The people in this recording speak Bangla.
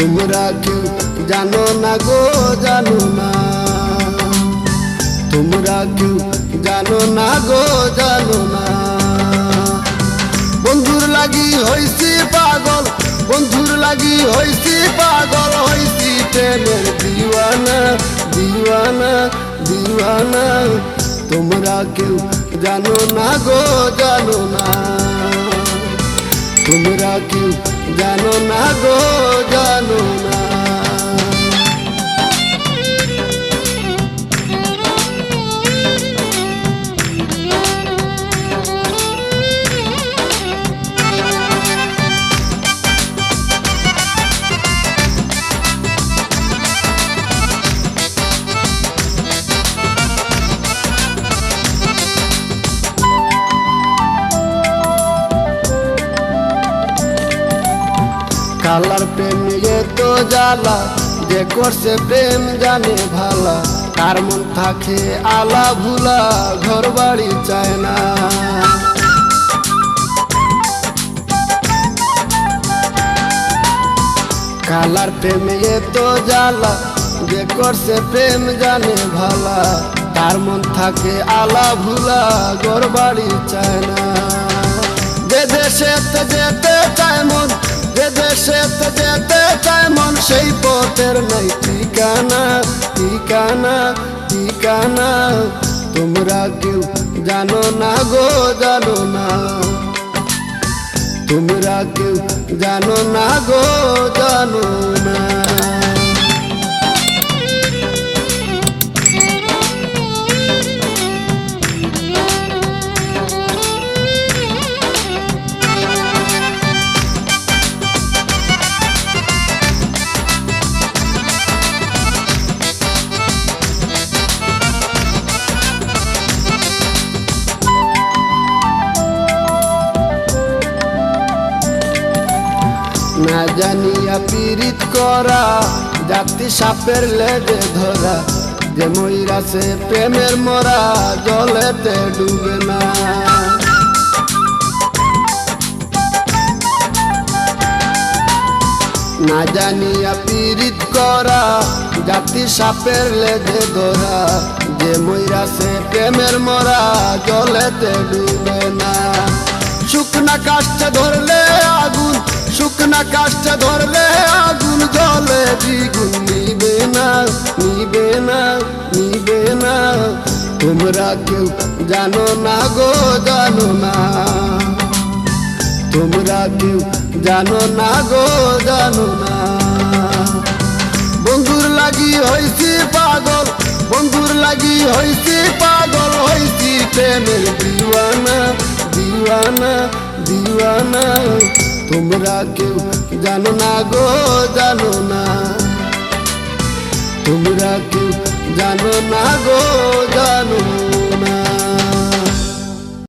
তোমরা কেউ জানো না গো, জানো না। তোমরা কেউ জানো না গো, জানো না। বন্ধুর লাগি হইছি পাগল, বন্ধুর লাগি হইছি পাগল, হইছি প্রেমের দিওয়ানা দিওয়ানা দিওয়ানা। তোমরা কেউ জানো না গো, জানো না। তোমরা কেউ জানো না গো জানো না। কালার প্রেম নিয়ে তো জ্বালা, যে করছে প্রেম জানে ভালা। কার মন থাকে আলা ভুলা, ঘর বাড়ি চায় না। কালার প্রেম তো জ্বালা, যে করছে প্রেম জানে ভালা। তার মন থাকে আলা ভুলা, ঘর বাড়ি চায় না। যে দেশে যেতে চায় মন যে দেশেতে যেতে চায় মন, সেই পথের নাই ঠিকানা ঠিকানা ঠিকানা। তোমরা কেউ জানো না গো, জানো না। তোমরা কেউ জানো না গো না জানিয়া পীড়িত করা, জাতি সাপের লেজে ধরা, যে ময়রাছে প্রেমের মরা, জলেতে ডুবে না। না জানিয়া পীড়িত করা, জাতি সাপের লেজে ধরা, যে ময়রাছে প্রেমের মরা, জলেতে ডুবে না। শুকনা কাষ্ঠে ধরলে আগুন শুকনা কাষ্ঠে ধরলে আগুন জলে দ্বিগুণ নিবে না নিবে না নিবে না। তোমরা কেউ জানো না গো, জানো না। তোমরা কেউ জানো না গো, জানো না। বন্ধুর লাগি হইছি পাগল, বন্ধুর লাগি হইছি পাগল, হইছি প্রেমের দিওয়ানা দিওয়ানা দিওয়ানা। তোমরা কেউ জানো না গো? জানো না। তোমরা কেউ জানো না গো? জানো